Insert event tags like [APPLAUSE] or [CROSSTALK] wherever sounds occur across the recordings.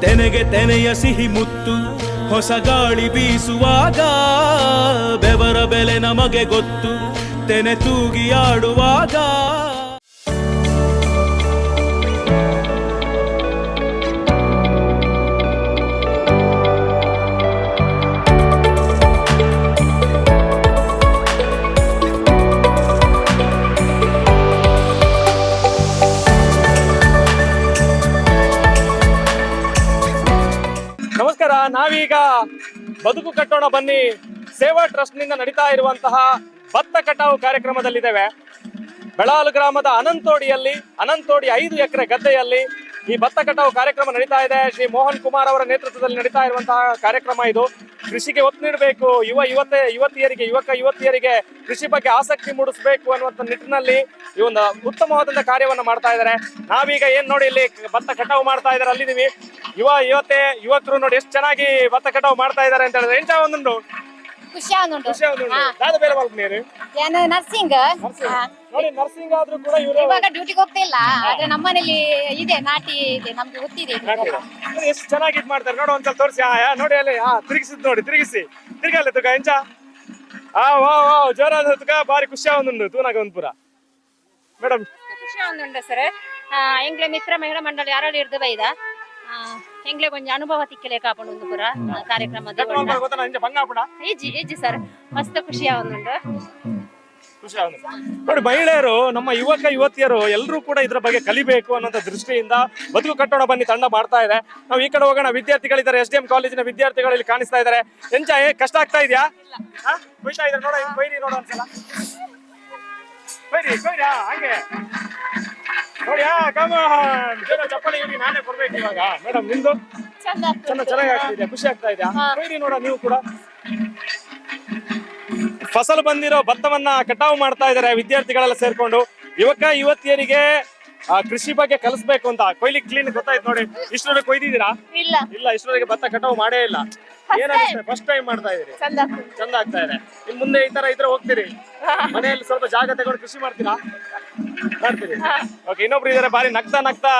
ತೆನೆಗೆ ತೆನೆಯ ಸಿಹಿ ಮುತ್ತು ಹೊಸ ಗಾಳಿ ಬೀಸುವಾಗ ಬೆವರ ಬೆಲೆ ನಮಗೆ ಗೊತ್ತು ತೆನೆ ತೂಗಿ ನಾವೀಗ ಬದುಕು ಕಟ್ಟೋಣ ಬನ್ನಿ. ಸೇವಾ ಟ್ರಸ್ಟ್ನಿಂದ ನಡೀತಾ ಇರುವಂತಹ ಭತ್ತ ಕಟಾವು ಕಾರ್ಯಕ್ರಮದಲ್ಲಿದ್ದೇವೆ. ಬೆಳಾಲು ಗ್ರಾಮದ ಅನಂತೋಡಿಯಲ್ಲಿ, ಅನಂತೋಡಿ ಐದು ಎಕರೆ ಗದ್ದೆಯಲ್ಲಿ ಈ ಭತ್ತ ಕಟಾವು ಕಾರ್ಯಕ್ರಮ ನಡೀತಾ ಇದೆ. ಶ್ರೀ ಮೋಹನ್ ಕುಮಾರ್ ಅವರ ನೇತೃತ್ವದಲ್ಲಿ ನಡೀತಾ ಇರುವಂತಹ ಕಾರ್ಯಕ್ರಮ ಇದು. ಕೃಷಿಗೆ ಒತ್ತು ನೀಡಬೇಕು. ಯುವ ಯುವತೆ, ಯುವತಿಯರಿಗೆ, ಯುವಕ ಯುವತಿಯರಿಗೆ ಕೃಷಿ ಬಗ್ಗೆ ಆಸಕ್ತಿ ಮೂಡಿಸಬೇಕು ಅನ್ನುವಂಥ ನಿಟ್ಟಿನಲ್ಲಿ ಈ ಒಂದು ಉತ್ತಮವಾದಂತಹ ಕಾರ್ಯವನ್ನು ಮಾಡ್ತಾ ಇದ್ದಾರೆ. ನಾವೀಗ ಏನ್ ನೋಡಿ ಇಲ್ಲಿ ಭತ್ತ ಕಟಾವು ಮಾಡ್ತಾ ಇದ್ದಾರೆ ಅಲ್ಲಿದ್ದೀವಿ. ಯುವ ಯುವತೆ, ಯುವಕರು ನೋಡಿ ಎಷ್ಟು ಚೆನ್ನಾಗಿ ಭತ್ತ ಕಟಾವು ಮಾಡ್ತಾ ಇದ್ದಾರೆ ಅಂತ ಹೇಳಿದ್ರೆ. ಎಂಟ ಒಂದುಂಟು? ಖುಷಿಯಾಗುಂಟು ಖುಷಿಯಾಗುಂಟು ಯಾವ್ದು ಬೇರೆ ಏನು ನರ್ಸಿಂಗ್? ನೋಡಿ ನರ್ಸಿಂಗ್ ಆದ್ರೂ ಕೂಡ ಇವರು ಇವಾಗ ಡ್ಯೂಟಿಗೆ ಹೋಗ್ತಾ ಇಲ್ಲ. ಆದ್ರೆ ನಮ್ಮನೇಲಿ ಇದೆ ನಾಟಿ ಇದೆ ನಮ್ಗೆ ಗೊತ್ತಿದೆ ಎಷ್ಟು ಚೆನ್ನಾಗಿ ಇದು ಮಾಡ್ತಾರೆ. ನೋಡು ಒಂದ್ಸಲ ತೋರಿಸಿ. ಆ ನೋಡಿ ಅಲ್ಲಿ ಹಾ ತಿರುಗಿಸಿದ್ ನೋಡಿ ತಿರುಗಿಸಿ. ತಿರುಗಲ್ಲ ತುಕ ಎಂಚ ಆ ವಾ ವಾ ಜೋರ ತುಕ ಬಾರಿ ಖುಷಿ ಆಗುಂದು ತೂನಾಗ ಒಂದು ಪೂರ ಮೇಡಮ್ ಖುಷಿ ಒಂದುಂಡು ಸರ್ ಹೆಂಗ್ಲೆ ಮಿತ್ರ ಮಹಿಳಾ ಮಂಡಳಿ ಯಾರು ಇರ್ದು ಬೈದ? ಹೆಂಗ್ಲೆ ಒಂಜಿ ಅನುಭವ ತಿಕ್ಕಲೆ ಕಾಪುಂಡು ಪೂರ ಕಾರ್ಯಕ್ರಮ ಏಜಿ ಏಜಿ ಸರ್. ಮಸ್ತ್ ಖುಷಿ ಆವೊಂದುಂಡು ನೋಡಿ ಮಹಿಳೆಯರು ನಮ್ಮ ಯುವಕ ಯುವತಿಯರು ಎಲ್ಲರೂ ಕೂಡ ಇದ್ರ ಬಗ್ಗೆ ಕಲಿಬೇಕು ಅನ್ನೋ ದೃಷ್ಟಿಯಿಂದ ಬದುಕು ಕಟ್ಟೋಣ ಬನ್ನಿ ತಂಡ ಮಾಡ್ತಾ ಇದೆ. ನಾವು ಈ ಕಡೆ ಹೋಗೋಣ ವಿದ್ಯಾರ್ಥಿಗಳಿದ್ದಾರೆ ಎಸ್ ಡಿ ಎಂ ಕಾಲೇಜಿನ ವಿದ್ಯಾರ್ಥಿಗಳು ಇಲ್ಲಿ ಕಾಣಿಸ್ತಾ ಇದ್ದಾರೆ. ಎಂಚ ಏ ಕಷ್ಟ ಆಗ್ತಾ ಇದೆಯಾ? ಬೈತಾ ಇದ್ದಾರೆ ನೋಡ ಬೈರಿ ನೋಡೋಣ ಒಂದ್ಸಲ. ಬೈರಿ ಹಾಗೆ. ನೋಡಿ ಆ ಕಮ ಚಪ್ಪಲಿ ಇವ್ರಿಗೆ ನಾನೇ ಕೊಡ್ಬೇಕು ಇವಾಗ. ಮೇಡಮ್ ನಿಮ್ದು? ಚೆನ್ನ ಚೆನ್ನಾಗಿ ಆಗ್ತಿದೆ ಖುಷಿ ಆಗ್ತಾ ಇದೆ ಕೊಯ್ರಿ ನೋಡ ನೀವು ಕೂಡ. ಫಸಲು ಬಂದಿರೋ ಭತ್ತವನ್ನ ಕಟಾವು ಮಾಡ್ತಾ ಇದ್ದಾರೆ ವಿದ್ಯಾರ್ಥಿಗಳೆಲ್ಲ ಸೇರ್ಕೊಂಡು. ಯುವಕ ಯುವತಿಯರಿಗೆ ಆ, ಕೃಷಿ ಬಗ್ಗೆ ಕಲಿಸ್ಬೇಕು ಅಂತ. ಕೊಯ್ಲಿ ಕ್ಲೀನ್ ಗೊತ್ತಾಯ್ತು ನೋಡಿ. ಇಷ್ಟರವರೆಗೆ ಕೊಯ್ದಿದ್ದೀರಾ? ಇಲ್ಲ. ಇಲ್ಲ ಇಷ್ಟರವರೆಗೆ ಭತ್ತ ಕಟಾವು ಮಾಡೇ ಇಲ್ಲ. ಏನಾಗುತ್ತೆ ಫಸ್ಟ್ ಟೈಮ್ ಮಾಡ್ತಾ ಇದೀರಿ ಚಂದ ಆಗ್ತಾ ಇದೆ. ಇನ್ ಮುಂದೆ ಈ ತರ ಇದ್ರೆ ಹೋಗ್ತೀರಿ. ಮನೆಯಲ್ಲಿ ಸ್ವಲ್ಪ ಜಾಗ ತಗೊಂಡು ಕೃಷಿ ಮಾಡ್ತೀರಾ? ಮಾಡ್ತೀರಿ. ಓಕೆ ಇನ್ನೊಬ್ರು ಇದಾರೆ ಬಾರಿ ನಗ್ತಾ ನಗ್ತಾ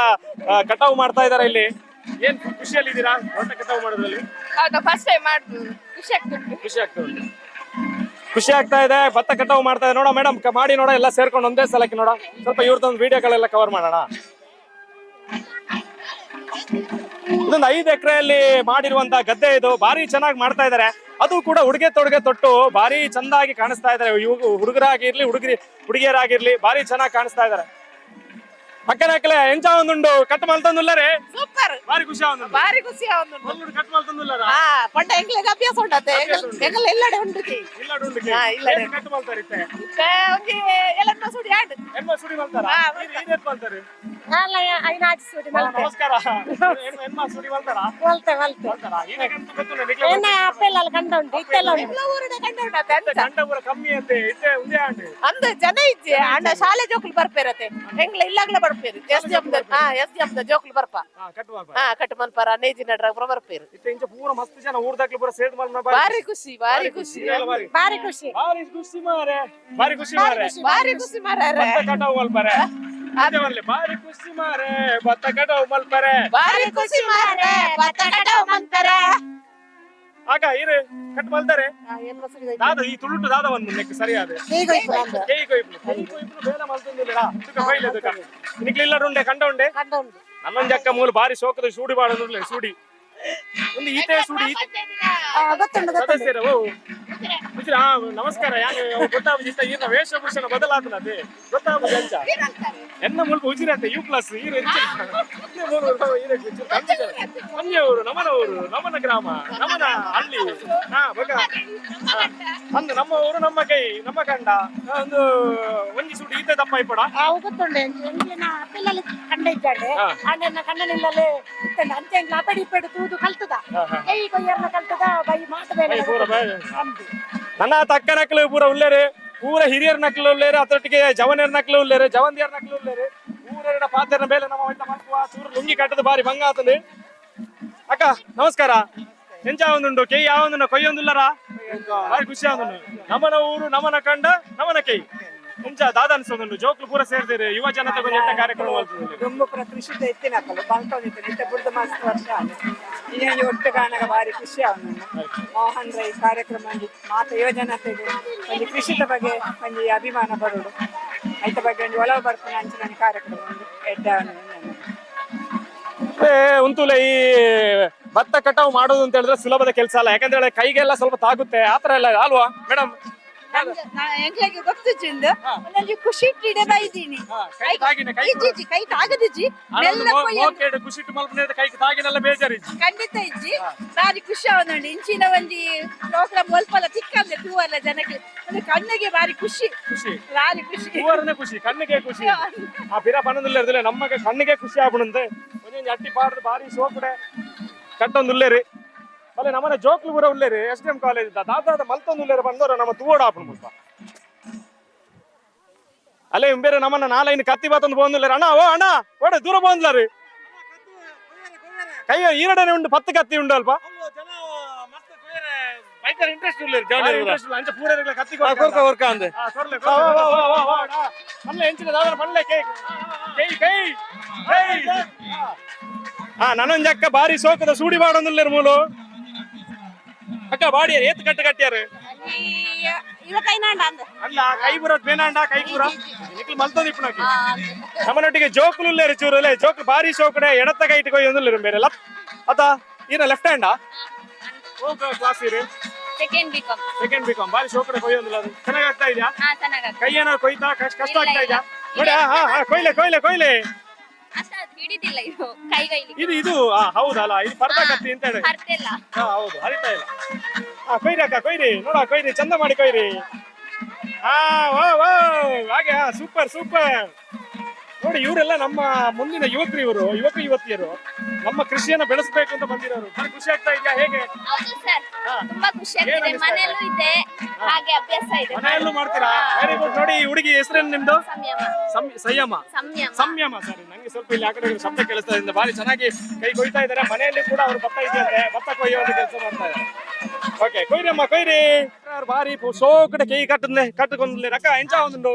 ಕಟಾವು ಮಾಡ್ತಾ ಇದಾರೆ ಇಲ್ಲಿ. ಏನ್ ಖುಷಿಯಲ್ಲಿ ಇದ್ದೀರಾ ಭತ್ತ ಕಟಾವು ಮಾಡೋದ್ರಲ್ಲಿ? ಫಸ್ಟ್ ಟೈಮ್ ಖುಷಿ ಆಗ್ತದೆ ಖುಷಿ ಖುಷಿ ಆಗ್ತಾ ಇದೆ ಭತ್ತ ಕಟಾವು ಮಾಡ್ತಾ ಇದೆ. ನೋಡ ಮೇಡಮ್ ಮಾಡಿ ನೋಡ ಎಲ್ಲ ಸೇರ್ಕೊಂಡು ಒಂದೇ ಸಲಕ್ಕೆ ನೋಡ. ಸ್ವಲ್ಪ ಇವ್ರದ್ದೊಂದು ವಿಡಿಯೋಗಳೆಲ್ಲ ಕವರ್ ಮಾಡೋಣ. ಇದೊಂದು ಐದು ಎಕರೆಯಲ್ಲಿ ಮಾಡಿರುವಂತ ಗದ್ದೆ ಇದು. ಭಾರಿ ಚೆನ್ನಾಗಿ ಮಾಡ್ತಾ ಇದ್ದಾರೆ ಅದು ಕೂಡ ಉಡುಗೆ ತೊಡುಗೆ ತೊಟ್ಟು ಭಾರಿ ಚಂದಾಗಿ ಕಾಣಿಸ್ತಾ ಇದ್ದಾರೆ ಹುಡುಗರಾಗಿರ್ಲಿ, ಹುಡುಗರಿ ಹುಡುಗಿಯರಾಗಿರ್ಲಿ, ಭಾರಿ ಚೆನ್ನಾಗಿ ಕಾಣಿಸ್ತಾ ಇದ್ದಾರೆ ಅಕ್ಕನಕ್ಕೆ ಎಂಚ ಒಂದುಂಡು ಕಟ್ ಮಲ್ ತಂದುಲ್ಲಾರೆ? ಸೂಪರ್. ಬಾರಿ ಖುಷಿ ಆವೊಂದು ಬಾರಿ ಖುಷಿ ಆವೊಂದು ಒಂದು ಕಟ್ ಮಲ್ ತಂದುಲ್ಲಾರೆ? ಆ ಪಂಡ ಎಂಗ್ಲಿಗೆ ಅಭ್ಯಾಸ ಉಂಟತೆ. ಎಂಗಲ್ ಎಲ್ಲಡೆ ಉಂಡುಕಿ ಇಲ್ಲಡೆ ಉಂಡುಕಿ ಆ ಇಲ್ಲಡೆ ಕಟ್ ಮಲ್ ತರಿತೆ ಓಕೆ ಎಲ್ಲನ ಸುಡಿ ಆಡ್. ಎಲ್ಲ ಸುಡಿ ಮಲ್ತಾರ? ಆ ಇದೆತ್ ಮಲ್ತಾರೆ? ಸೂಡಿ ಐನ ಆಚಿ ಸುಡಿ ನಮಸ್ಕಾರ. ಎಮ್ಮ ಸುಡಿ ಮಲ್ತಾರ? ಮಲ್ತ ಮಲ್ತ. ಮಲ್ತಾರ? ಇದೆ ಕಂತು ಗೊತ್ತುನ ನಿಕ್ಲ ಎನ್ನ ಅಪ್ಪೆಲ್ಲ ಕಂಡ ಉಂಡು ಇತ್ತೆಲ್ಲ ಉಂಡು ಇವ್ಲ ಊರಡೆ ಕಂಡ ಉಂಡತೆ ಅಂತ? ಕಂಡ ಊರ ಕಮ್ಮಿ ಅಂತೆ ಇತ್ತೆ ಉದೆ ಆಂಡೆ ಅಂದ ಜನ ಇದ್ದೆ ಆಂಡ ಶಾಲೆ ಜೋಕ್ಲು ಬರ್ಪೇರತೆ ಎಂಗ್ಲ ಇಲ್ಲಾಗ್ಲೇ ಬರ್ಪ ಬರ್ಪೇರು. ಹಾ ಜೋಕುಲು ಬರ್ಪ. ಹಾ ಕಟ್ ಮಾಪ ಹಾ ಕಟ್ಟು ಮನ್ಪರ ನೇಜಿ ನಡ್ರ ಪುರ ಬರ್ಪೇರು. ಇತ್ತೆ ಇಂಚ ಪೂರ ಮಸ್ತ್ ಜನ ಊರ್ದಾಗ್ಲಿ ಪೂರ ಸೇದ್ ಮಲ್ನ ಬಾರಿ ಖುಷಿ ಬಾರಿ ಖುಷಿ ಬಾರಿ ಬಾರಿ ಖುಷಿ. ಬಾರಿ ಖುಷಿ ಮಾರೆ. ಬಾರಿ ಖುಷಿ ಮಾರೆ. ಬಾರಿ ಖುಷಿ ಮಾರ್ಯಾರ ಭತ್ತ ಕಟಾವು ಮಲ್ಪರೆ. ಅದೇ ಬರ್ಲಿ ಬಾರಿ ಖುಷಿ ಮಾರೆ ಭತ್ತ ಕಟಾವು ಮಲ್ಪರೆ. ಬಾರಿ ಖುಷಿ ಮಾರ್ರೆ ಭತ್ತ ಕಟಾವ್ ಮಂತಾರೆ ಆಗ ಇರು ಕಟ್ ಮಲ್ದರೆ ದಾದ ಈ ತುಳುಟು ದಾದ ಒಂದು ನೆಕ್ ಸರಿಯಾದ ಕೇಯಿ ಕೊಯ್ಪುನು ಕೇಯಿ ಕೊಯ್ಪುನು ಬೇಲ ಮಲ್ತಂದಿಲ್ಲ ತುಕ ಬೈಲೆ ತುಕ ನಿಕ್ಲಿಲ್ಲ ಉಂಡೆ? ಕಂಡ ಉಂಡೆ ನನ್ನೊಂದು ಅಕ್ಕ ಮೂಲ ಬಾರಿ ಶೋಕದ ಸೂಡಿ ಬಾಳ ಸೂಡಿ. ಒಂದು ಈತೆ ಸೂಡಿ ಸದಸ್ಯರು ಓ ಆ, ನಮಸ್ಕಾರ ಯಾಕೆ ಗೊತ್ತಾಗುದಿತ್ತ ಈನ ವೇಷಭೂಷಣ ಅದೇ ಗೊತ್ತಾಗುದು ಅಂಚ ಎನ್ನ ಮುಲ್ಪ ಉಜಿರತ್ತೆ ಯು ಪ್ಲಸ್ ಎಂಚ ಮಂಜೆಯವರು ನಮನ ಊರು ನಮನ ಗ್ರಾಮ ನಮನ ಹಳ್ಳಿ. ಹಾ ಬಗ. ಅಂದು ನಮ್ಮ ಊರು ನಮ್ಮ ಕೈ ನಮ್ಮ ಕಂಡ. ಒಂದು ಒಂಜಿ ಸುಡು ಈತ ದಪ್ಪ ಇಪ್ಪಡ. ಗೊತ್ತುಂಡೆ ಪಿಲ್ಲಲ್ಲಿ ಕಂಡ ಇದ್ದಾಳೆ. ಅಣ್ಣನ ಕಣ್ಣನಿಲ್ಲಲೆ ಇತ್ತಂಡ ಅಂತೆ ಇಪ್ಪಡು ತೂದು ಕಲ್ತದ. ಕೈ ಕೊಯ್ಯರ್ನ ಕಲ್ತದ. ಬೈ ಮಾತು ಬೇಡ. ನನ್ನ ತಕ್ಕ ನಕ್ಲು ಪೂರ ಉಳ್ಳೇರಿ ಪೂರ ಹಿರಿಯರ ನಕ್ಲು ಉಳ್ಳೇರಿ ಅದರೊಟ್ಟಿಗೆ ಜವನಿಯರ ನಕ್ಲು ಉಳ್ಳೇರಿ ಜವಂದಿಯರ ನಕ್ಲು ಉಳ್ಳೇರಿ ಊರಿನ ಪಾತ್ರ ಮೇಲೆ ನಮ್ಮ ಒಟ್ಟ ಮಲ್ಪುವ ಚೂರು ಲುಂಗಿ ಕಟ್ಟದ ಬಾರಿ ಭಂಗ ಆತಂದು ಅಕ್ಕ, ನಮಸ್ಕಾರ. ಎಂಚ ಒಂದುಂಡು ಕೈ ಯಾವೊಂದು ಕೊಯ್ಯೊಂದುಲ್ಲರ? ಬಾರಿ ಖುಷಿ ಆಗುಂಡು ನಮನ ಊರು, ನಮನ ಕಂಡ, ನಮನ ಕೈ ಪುಂಚ ದಾದನ್ ಸೋದನ್ನು ಜೋಕ್ಲು ಪೂರ ಸೇರ್ದಿರಿ ಯುವ ಜನತೆ ಒಂದು ಕಾರ್ಯಕ್ರಮ ಮಾಡ್ತಿದ್ದಾರೆ ಕೃಷಿ ಪ್ರತಿಷ್ಠಿತ ಎತ್ತಿನಕಲು ಬಂತವ್ ಜೊತೆ ನೆಟ್ಟ ಬುಡ್ದು ಮಸ್ತ್ ವರ್ಷ ಇನ್ನೊಂದು ಒಟ್ಟು ಕಾಣಗ ಭಾರಿ ಖುಷಿ ಅವನು. ಮೋಹನ್ ರೈ ಕಾರ್ಯಕ್ರಮ ಮಾತ ಯುವ ಜನತೆಗೆ ಒಂದು ಕೃಷಿದ ಬಗ್ಗೆ ಒಂದು ಅಭಿಮಾನ ಬರೋಡು ಐತ ಬಗ್ಗೆ ಒಂದು ಒಲವು ಬರ್ತಾನೆ ಅಂಚಿನ ಕಾರ್ಯಕ್ರಮ ಒಂದು ಎಡ್ಡ ಉಂತುಲೆ ಈ ಭತ್ತ ಕಟಾವು ಮಾಡೋದು ಅಂತ ಹೇಳಿದ್ರೆ ಸುಲಭದ ಕೆಲಸ ಅಲ್ಲ. ಯಾಕಂದ್ರೆ ಕೈಗೆಲ್ಲ ಸ್ವಲ್ಪ ತಾಗುತ್ತೆ. ಆ ಥರ ಎಲ್ಲ ಅಲ್ವಾ? ಮೇಡಮ್? ಎಂಗ್ಲಿಗೆ ಗೊತ್ತಿಚ್ಚಿಂದು ನನಗೆ ಖುಷಿ ಇಟ್ಟಿಡೆ ಬೈದೀನಿ ಇಜ್ಜಿ ಕೈ ತಾಗದಿಜ್ಜಿ. ಮೆಲ್ಲ ಕೊಯ್ಯೊಂದು ಖುಷಿ ಮಲ್ಪನೆ ಕೈ ತಾಗಿನೆಲ್ಲ ಬೇಜಾರಿ ಖಂಡಿತ ಇಜ್ಜಿ. ಬಾರಿ ಖುಷಿ ಅವನುಂಡು ಇಂಚಿನ ಒಂಜಿ ಪ್ರೋಗ್ರಾಮ್ ಒಲ್ಪಲ ತಿಕ್ಕಂದೆ ತೂವಲ್ಲ ಜನಕ್ಕೆ. ಒಂದು ಕಣ್ಣಿಗೆ ಬಾರಿ ಖುಷಿ. ಖುಷಿ. ಬಾರಿ ಖುಷಿ. ಹೂವರನೇ ಖುಷಿ ಕಣ್ಣಿಗೆ ಖುಷಿ. ಆ ಪಿರ ಪನ್ನದಿಲ್ಲ ಇರ್ದಿಲ್ಲ ನಮಗೆ ಕಣ್ಣಿಗೆ ಖುಷಿ ಆಗ್ಬಿಡುತ್ತೆ ಒಂದೊಂದು ಅಟ್ಟಿ ಪಾಡ್ದು ಬಾರಿ ಸೋಕಡೆ ಕಟ್ಟೊಂದು ಉಲ್ಲೇರಿ ಅಲ್ಲೇ ನಮ್ಮನೆ ಜೋಕ್ಲು ಪೂರ ಉಲ್ಲೇರಿ ಎಸ್ ಡಿ ಎಂ ಕಾಲೇಜ್ ಇದ್ದ ದಾದಾದ ಮಲ್ತೊಂದು ಉಲ್ಲೇರಿ ಬಂದವರು ನಮ್ಮ ತೂವೋಡ ಆಪಣ ಮುಲ್ಪ. ಅಲ್ಲೇ ಬೇರೆ ನಮ್ಮನ್ನ ನಾಲೈನ್ ಕತ್ತಿ ಬಾತೊಂದು ಬೋಂದಿಲ್ಲ ಅಣ್ಣ ಓ ಅಣ್ಣ ಓಡ ದೂರ ಬೋಂದ್ಲ ರೀ. ಕೈಯ ಈರಡನೆ ಉಂಡು ಪತ್ತು ಕತ್ತಿ ಉಂಡು ಅಲ್ಪ. ಇಂಟ್ರೆಸ್ಟ್ ಇಲ್ಲ ಅಂಚ ಪೂರ ಕತ್ತಿ ಕೊರ್ಕ ಕೊರ್ಕ ಅಂದೆ. ಮಲ್ಲೆ ಹೆಂಚಿನ ದಾದರ ಮಲ್ಲೆ ಕೈ ಕೈ ಕೈ ಕೈ. ಹಾ ನನೊಂಜ ಅಕ್ಕ ಬಾರಿ ಸೋಕದ ಸೂಡಿ ಬಾಡೊಂದಿಲ್ಲ ಮೂಲು. ಅಕ್ಕ ಬಾಡಿ ಏತ್ ಕಟ್ಟ ಇವ ಅಂದ. ಅಲ್ಲ ಕೈ ಬರೋದ್ ಬೇನಾಂಡ ಕೈ ಪೂರ ನಿಕ್ಲು ಮಲ್ತದ ಇಪ್ಪನಕ್ಕೆ ನಮ್ಮನೊಟ್ಟಿಗೆ ಜೋಕುಲು ಇಲ್ಲೇರಿ ಚೂರು ಇಲ್ಲೇ ಜೋಕು ಬಾರಿ ಶೋಕಡೆ ಎಡತ್ತ ಕೈ ಇಟ್ಕೊ ಒಂದಿಲ್ಲ ಬೇರೆ ಲಪ್ ಅತ ಈನ ಲೆಫ್ಟ್ ಹ್ಯಾಂಡಾ ಕ್ಲಾಸ್ ಇರಿ. Second B Com second B Com ಬಾರಿ ಶೋಕಡೆ ಕೊಯ್ಯೊಂದಿಲ್ಲ ಅದು. ಚೆನ್ನಾಗಿ ಆಗ್ತಾ ಇದೆಯಾ? ಕೈ ಏನಾದ್ರು ಕೊಯ್ತಾ? ಕಷ್ಟ ಆಗ್ತಾ ಇದೆಯಾ. ನೋಡಿ ಹಾ ಹಾ ಕೊಯ್ಲೆ ಕೊಯ್ಲೆ ಕೊಯ್ಲೆ. ಹಿಡಿದಿಲ್ಲ ಇದು ಕೈ ಕೈಲಿ. ಇದು ಇದು ಆ, ಹೌದಲ್ಲ ಇದು ಪರ್ದ ಕತ್ತಿ ಅಂತ ಹೇಳಿ. ಅರ್ತಿಲ್ಲ ಹಾ ಹೌದು ಹರಿತಾ ಇಲ್ಲ. ಆ ಕೊಯ್ರಿ ಅಕ್ಕ ಕೊಯ್ರಿ ನೋಡ ಕೊಯ್ರಿ ಚಂದ ಮಾಡಿ ಕೊಯ್ರಿ. ಹಾ ವಾ ವಾ ಹಾಗೆ ಸೂಪರ್ ಸೂಪರ್. ನೋಡಿ ಇವರೆಲ್ಲ ನಮ್ಮ ಮುಂದಿನ ಯುವಕರು ಇವರು ಯುವಕ ಯುವತಿಯರು. ನಮ್ಮ ಕೃಷಿಯನ್ನ ಬೆಳೆಸಬೇಕು ಅಂತ ಬಂದಿರೋರು. ಬರೀ ಖುಷಿ ಆಗ್ತಾ ಇದೆಯಾ? ಹೇಗೆ? ಹೌದು ಸರ್ ಹಾ. ತುಂಬಾ ಖುಷಿ ಏನ್ ಆಗ್ತಿದೆ. ಅನಿಸ್ತಾ ಇದೆ? ಮನೆಯಲ್ಲೂ ಇದೆ ಹಾಗೆ ಅಭ್ಯಾಸ ಇದೆ. ಮನೆಯಲ್ಲೂ ಮಾಡ್ತೀರಾ? ವೆರಿ ಗುಡ್ ನೋಡಿ ಈ ಹುಡುಗಿ ಹೆಸರೇನು ನಿಮ್ದು? ಸಂಯಮ. ಸಂ- ಸಂಯಮ. ಸಂಯಮ. ಸಂಯಮ ಸರಿ ಸ್ವಲ್ಪ ಇಲ್ಲಿ ಆ ಕಡೆ ಶಬ್ದ ಕೇಳಿಸ್ತಾ ಇದೆ. ಬಾರಿ ಚೆನ್ನಾಗಿ ಕೈ ಕೊಯ್ತಾ ಇದ್ದಾರೆ. ಮನೆಯಲ್ಲಿ ಕೂಡ ಅವರು ಭತ್ತ ಇದೆಯಂತೆ ಭತ್ತ ಕೊಯ್ಯೋ ಒಂದು ಕೆಲಸ ಮಾಡ್ತಾ ಇದ್ದಾರೆ. ಓಕೆ ಕೊಯ್ರಮ್ಮ ಕೊಯ್ರಿ. ಬಾರಿ ಸೋಕಡೆ ಕೈ ಕಟ್ಟದ್ಲೆ ಕಟ್ಟಕೊಂಡ್ಲೆ ರಕ್ಕ. ಎಂಚ ಒಂದು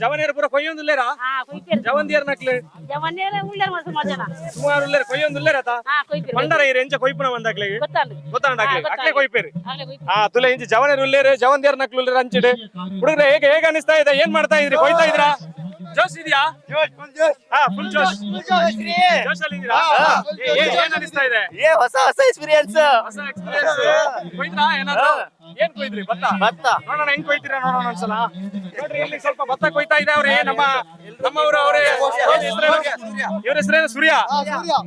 ಜವನೇರ್ ಪೂರ ಕೊಯ್ಯೊಂದಿಲ್ಲೇರಾ? ಜವಂದಿಯರ್ ನಕ್ಲೆ ಉಳ್ಳೇರ್ ಸುಮಾರು ಹಾ ಕೊಯ್ಪೇರು ಪಂಡರ ಇರು ಎಂಚ ಕೊಯ್ಪುನ ಗೊತ್ತಾಂಡು ಗೊತ್ತಾಂಡಾಕ್ಲೆ ಹಾ, ಅಕ್ಲೆ ಕೊಯ್ಪೇರಿ. ಆ ತುಲೆ ಇಂಚ ಜವನೇರ್ ಉಲ್ಲೇರು ಜವಂದಿಯರ್ ನಕ್ಲು ಉಲ್ಲೇರು ಹಂಚಿಡಿ ಹುಡುಗ್ರೆ ಹೇಗೆ ಹೇಗೆ ಅನಿಸ್ತಾ ಇದೆ? ಏನ್ ಮಾಡ್ತಾ ಇದ್ರಿ? ಕೊಯ್ತಾ ಇದ್ರಾ? ಜೋಶ್ ಇದೆಯಾ? ಹಾ ಫುಲ್ ಜೋಶ್. ಜೋಶ್ ಅಲ್ಲಿ ಇದೀರಾ? ಏನ್ ಅನಿಸ್ತಾ ಇದೆ? ಏ ಹೊಸ ಹೊಸ ಎಕ್ಸ್ಪೀರಿಯನ್ಸ್ ಹೊಸ ಎಕ್ಸ್ಪೀರಿಯನ್ಸ್ ಕೊಯ್ದ್ರಾ? ಏನಾದ್ರು? ಏನ್ ಕೊಯ್ದ್ರಿ? ಭತ್ತ? ಭತ್ತ. ನೋಡೋಣ ಹೆಂಗ್ ಕೊಯ್ತೀರಾ ನೋಡೋಣ ಒಂದ್ಸಲ. ನೋಡ್ರಿ ಇಲ್ಲಿ ಸ್ವಲ್ಪ ಭತ್ತ ಕೊಯ್ತಾ ಇದಾವ್ರಿ ನಮ್ಮ ನಮ್ಮವರು ಅವರೇ. ಇವ್ರ ಹೆಸರೇನು? ಸೂರ್ಯ.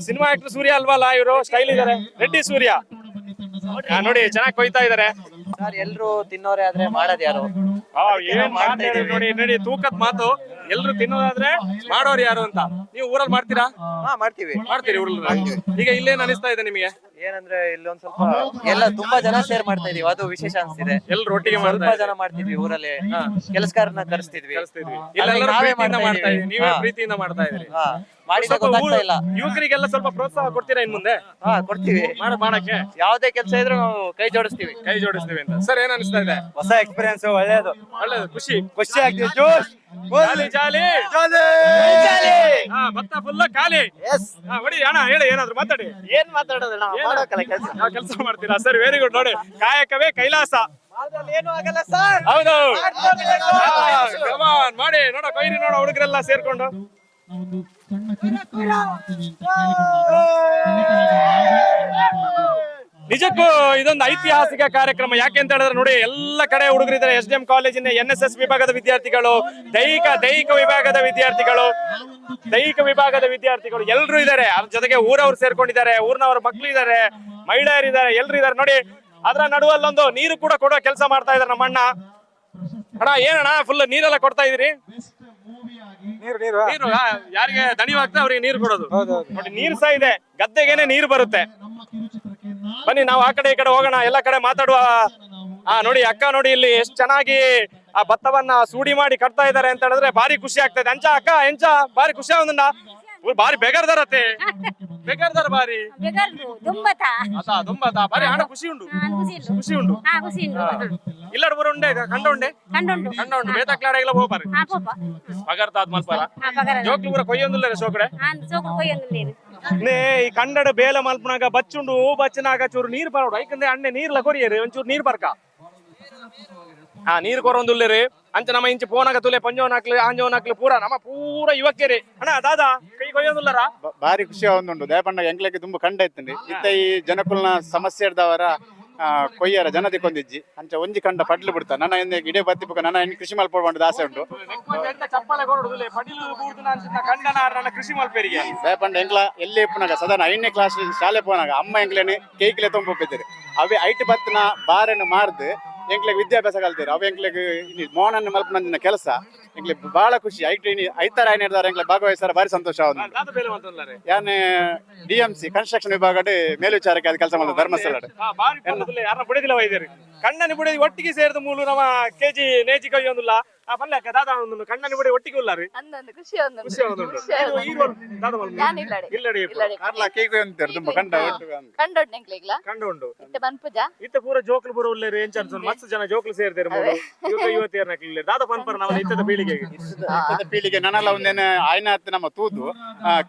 ಸಿನಿಮಾ ಆಕ್ಟರ್ ಸೂರ್ಯ ಅಲ್ವಲ್ಲ ಇವರು? ಸ್ಟೈಲ್ ಇದಾರೆ. ರೆಡ್ಡಿ ಸೂರ್ಯ. ನೋಡಿ ಚೆನ್ನಾಗಿ ಕೊಯ್ತಾ ಇದಾರೆ. ಸರ್ ಎಲ್ರು ತಿನ್ನೋರೆ ಆದ್ರೆ ಮಾಡೋದ್ ಯಾರು? ಆ, ಏನ್ ಇದೀವಿ ನೋಡಿ ನೋಡಿ ತೂಕದ ಮಾತು. ಎಲ್ರು ತಿನ್ನೋದಾದ್ರೆ ಮಾಡೋರು ಯಾರು ಅಂತ. ನೀವು ಊರಲ್ಲಿ ಮಾಡ್ತೀರಾ? ಹಾ ಮಾಡ್ತೀವಿ. ಮಾಡ್ತೀರಿ ಊರಲ್ಲಿ. ಈಗ ಇಲ್ಲೇನ್ ಅನಿಸ್ತಾ ಇದೆ ನಿಮಗೆ? ಏನಂದ್ರೆ ಇಲ್ಲೊಂದ್ ಸ್ವಲ್ಪ ಎಲ್ಲ ತುಂಬಾ ಜನ ಸೇರ್ ಮಾಡ್ತಾ ಇದೀವಿ. ಅದು ವಿಶೇಷ ಅನ್ಸ್ತಿದೆ. ಎಲ್ರು ಒಟ್ಟಿಗೆ ಸ್ವಲ್ಪ ಮಾಡ್ತಾ ಜನ ಮಾಡ್ತಿದ್ವಿ ಊರಲ್ಲಿ. ಕೆಲಸಗಾರನ ಕರೆಸ್ತಿದ್ವಿ. ಕಲಿಸ್ತಿದ್ವಿ ಅದ್ರಲ್ಲಿ ಇಲ್ಲೆಲ್ಲರೂ ನಾವೇ ಪ್ರೀತಿಯಿಂದ ಮಾಡ್ತಾ ಮಾಡ್ತಾ ಇದೀವಿ. ನೀವೇ ಹಾ. ಪ್ರೀತಿಯಿಂದ ಮಾಡ್ತಾ ಹಾ. ಸ್ವಲ್ಪ ಗೊತ್ತಾಗ್ತಾ ಊರು- ಇಲ್ಲ. ಯುವಕರಿಗೆಲ್ಲ ಸ್ವಲ್ಪ ಪ್ರೋತ್ಸಾಹ ಕೊಡ್ತೀರಾ ಇನ್ ಮುಂದೆ? ಹಾ ಕೊಡ್ತೀವಿ. ಮಾಡ ಮಾಡಕ್ಕೆ? ಯಾವ್ದೇ ಕೆಲಸ ಇದ್ರೂ ನಾವು ಕೈ ಜೋಡಿಸ್ತೀವಿ. ಕೈ ಜೋಡಿಸ್ತೀವಿ ಅಂತ. ಸರ್ ಏನ್ ಅನಿಸ್ತಾ ಇದೆ? ಹೊಸ ಎಕ್ಸ್ಪೀರಿಯನ್ಸ್ ಒಳ್ಳೇದು. ಒಳ್ಳೇದು ಖುಷಿ. ಖುಷಿ ಆಗ್ತಿದೆ. ಜೋಶ್ ಜಾಲಿ ಜಾಲಿ. ಹಾ ಭತ್ತ ಫುಲ್ ಖಾಲಿ. ಹಾ ಹೊಡಿ ಅಣ್ಣ ಹೇಳಿ ಏನಾದ್ರು ಮಾತಾಡಿ. ಏನ್ ಮಾತಾಡೋದು? ಅಣ್ಣ ಮಾಡೋಕಲ್ಲ ಕೆಲಸ. ಯಾವ ಕೆಲಸ ಮಾಡ್ತೀರಾ? ಸರ್ ವೆರಿ ಗುಡ್ ನೋಡಿ ಕಾಯಕವೇ ಕೈಲಾಸ. ಏನು ಆಗಲ್ಲ ಸರ್. ಹೌದು. ಕಮಾನ್ ಮಾಡಿ. ನೋಡ ಕೈರಿ ನೋಡ ಹುಡುಗರೆಲ್ಲ ಸೇರ್ಕೊಂಡು. ನಿಜಕ್ಕೂ ಇದೊಂದು ಐತಿಹಾಸಿಕ ಕಾರ್ಯಕ್ರಮ. ಯಾಕೆ ಅಂತ ಹೇಳಿದ್ರೆ ನೋಡಿ ಎಲ್ಲ ಕಡೆ ಹುಡುಗರಿದ್ದಾರೆ. ಎಸ್ ಡಿ ಎಂ ಕಾಲೇಜಿನ ಎನ್ ಎಸ್ ಎಸ್ ವಿಭಾಗದ ವಿದ್ಯಾರ್ಥಿಗಳು ದೈಹಿಕ ದೈಹಿಕ ವಿಭಾಗದ ವಿದ್ಯಾರ್ಥಿಗಳು ದೈಹಿಕ ವಿಭಾಗದ ವಿದ್ಯಾರ್ಥಿಗಳು ಎಲ್ಲರೂ ಇದ್ದಾರೆ. ಅದ್ರ ಜೊತೆಗೆ ಊರವ್ರು ಸೇರ್ಕೊಂಡಿದ್ದಾರೆ ಊರ್ನವ್ರ ಮಕ್ಳು ಇದ್ದಾರೆ ಮಹಿಳೆಯರಿದ್ದಾರೆ ಎಲ್ರು ಇದ್ದಾರೆ. ನೋಡಿ ಅದ್ರ ನಡುವಲ್ಲೊಂದು ನೀರು ಕೂಡ ಕೊಡೋ ಕೆಲಸ ಮಾಡ್ತಾ ಇದಾರೆ ನಮ್ಮಣ್ಣ ಅಣ್ಣ. ಅಣ್ಣ ಏನಣ್ಣ ಫುಲ್ ನೀರೆಲ್ಲ ಕೊಡ್ತಾ ಇದೀರಿ ನೀರು ಯಾರಿಗೆ ದಣಿವಾಗ್ತದೆ ಅವ್ರಿಗೆ ನೀರು ಕೊಡೋದು. ನೋಡಿ ನೀರು ಸಹ ಇದೆ. ಗದ್ದೆಗೇನೆ ನೀರು ಬರುತ್ತೆ. ಬನ್ನಿ ನಾವು ಆ ಕಡೆ ಈ ಕಡೆ ಹೋಗೋಣ ಎಲ್ಲ ಕಡೆ ಮಾತಾಡುವ. ಆ ನೋಡಿ ಅಕ್ಕ ನೋಡಿ ಇಲ್ಲಿ ಎಷ್ಟು ಚೆನ್ನಾಗಿ ಆ ಭತ್ತವನ್ನ ಸೂಡಿ ಮಾಡಿ ಕಟ್ತಾ ಇದ್ದಾರೆ ಅಂತ ಹೇಳಿದ್ರೆ ಭಾರಿ ಖುಷಿ ಆಗ್ತದೆ. ಅಂಚ ಅಕ್ಕ ಎಂಚ ಭಾರಿ ಖುಷಿ ಆಗುದ ಬಾರಿ ಬೇಗರ್ದಾರತ್ತೆ. ಬೇಗರ್ದಾರ ಬಾರಿ ಬೆಗರ್ದು ದುಂಬತ. ಬಾರಿ ಹಣ ಖುಷಿ ಉಂಡು ಖುಷಿ ಉಂಟು. ಖುಷಿ ಉಂಡು ಇಲ್ಲಡ ಬರ ಉಂಡೆ ಕಂಡ ಉಂಡೆ ಕಂಡ ಉಂಡು ಬೇತಾಕ್ಲಾಡ ಇಲ್ಲ ಹೋಗ್ಬಾರಿ ಪಗರ್ತಾದ್ ಮಲ್ಪರ ಜೋಕ್ಲು ಪೂರ ಕೊಯ್ಯೊಂದಿಲ್ಲ ಸೋಕಡೆ ಈ ಕನ್ನಡ ಬೇಲ ಮಲ್ಪನಾಗ ಬಚ್ಚುಂಡು ಬಚ್ಚನಾಗ ಚೂರು ನೀರ್ ಬರೋಡು. ಯಾಕಂದ್ರೆ ಅಣ್ಣೆ ನೀರ್ ಕೊರಿಯರಿ ಒಂಚೂರು ನೀರ್ ಬರ್ಕ. ಹಾ ನೀರ್ ಕೊರೊಂದುಲ್ಲೇರಿ. ಅಂಚ ನಮ್ಮ ಇಂಚ ಪೋನಾಗ ತುಲೆ ಪಂಜೋನ್ ಹಾಕ್ಲಿ ಆಂಜೋನ್ ಹಾಕ್ಲಿ ಪೂರ ನಮ್ಮ ಪೂರ ಯುವಕರಿ ಅಣ್ಣ ದಾದಾ ಕೈ ಕೊಯ್ಯೊಂದುಲ್ಲರ? ಬಾರಿ ಖುಷಿ ಆವೊಂದುಂಡು ದಯಪಣ್ಣ ಎಂಕ್ಲೆಗ್ ತುಂಬಾ ಕಂಡ ಇತ್ತಂಡಿ. ಇತ್ತ ಈ ಜನಕುಲ್ನ ಸಮಸ್ಯೆ ಇಡ್ದವರ ಆ, ಕೊಯ್ಯರ ಜನತೆ ಕೊಂದಿಜ್ಜಿ. ಅಂಚ ಒಂಜಿ ಕಂಡ ಪಡ್ಲು ಬಿಡ್ತ. ನನ್ನ ಹಿಂದೆ ಗಿಡ ಬತ್ತಿ ಪಕ್ಕ ನನ್ನ ಹೆಣ್ಣು ಕೃಷಿ ಮಲ್ಪೊಂಡು ಆಸೆ ಉಂಟು. ಕೃಷಿ ಬೇಪಂಡ ಎಂಕ್ಲ, ಎಲ್ಲಿ ಇಪ್ಪನಾಗ ಸದನ ಐದನೇ ಕ್ಲಾಸ್ ಶಾಲೆ ಪೋನಾಗ. ಅಮ್ಮ ಎಂಕ್ಲೇನೆ ಕೇಕ್ಲೆ ತುಂಬಿದ್ದಾರೆ ಅವೇ ಐಟ್ ಬತ್ತಿನ ಬಾರನ್ನು ಮಾರ್ದು, ಎಂಕ್ಲೆಗ್ ವಿದ್ಯಾಭ್ಯಾಸ ಕಲ್ತೀರಿ ಅವ ಎಂಕ್ಲೆಗೆ ಮೋನನ್ನು ಮಲ್ಪನಂದಿನ ಕೆಲಸ. ಎಂಕ್ಲೆ ಬಹಳ ಖುಷಿ. ಐಟಿ ಐತರ ಏನ್ ಹೇಳ್ತಾರೆ ಎಂಕ್ಲೆ ಭಾಗವಹಿಸ್ತಾರೆ ಭಾರಿ ಸಂತೋಷ ಅವ್ನು ಯಾನೆ ಡಿ ಎಂ ಸಿ ಕನ್ಸ್ಟ್ರಕ್ಷನ್ ವಿಭಾಗ ಮೇಲ್ವಿಚಾರಕ್ಕೆ ಅದು ಕೆಲಸ ಮಾಡಿದ ಧರ್ಮಸ್ಥಳ ಯಾರನ್ನ ಬುಡಿದಿಲ್ಲ ವೈದ್ಯರು. ಕಣ್ಣನ್ನು ಬುಡಿದಿ ಒಟ್ಟಿಗೆ ಸೇರಿದ ಮೂಲ ನಮ್ಮ ಕೆಜಿ ನೇಜಿ ಕೈ ಒಂದಿಲ್ಲ. ಆ ಪಲ್ಲೆ ದಾದ ಒಂದು ಕಣ್ಣನಿ ಬಿಡಿ ಒಟ್ಟಿಗೆ ಉಲ್ಲಾರಿ ಅಂದಂದು ಖುಷಿ ಒಂದು ಖುಷಿ ಆಗುದುಂಟು ಈ- ದಾದ ಮಲ್ಪು. ನಾನು ಇಲ್ಲಡೆ ಇಲ್ಲಡಿ ಇಲ್ಲಡೆ ಕಾರ್ಲ ಕೇಕ್ ಅಂತಾರೆ ತುಂಬಾ ಕಂಡ ಒಟ್ಟು ಅಂತ. ಕಂಡೊಡ್ ನೆಂಕ್ಲಿಗ್ಲ ಕಂಡು ಉಂಡು ಇತ್ತೆ ಬನ್ಪುಜ ಇತ್ತ ಪೂರ ಜೋಕ್ಲು ಬರು ಉಲ್ಲೇರಿ ಏನ್ ಚಾನ್ಸ್ ಮಸ್ತ್ ಜನ ಜೋಕ್ಲು ಸೇರ್ತಾರೆ ಮೂರು. ಯುವಕ ಯುವತಿಯರ್ ನಕ್ಲಿಲ್ಲ ದಾದ ಪನ್ಪರ್ ನಮ್ಮ ಇತ್ತದ ಪೀಳಿಗೆಗೆ? ಇತ್ತದ ಪೀಳಿಗೆ ನನಲ್ಲ ಒಂದೇನ ಆಯ್ನ ಹತ್ತಿ ನಮ್ಮ ತೂದು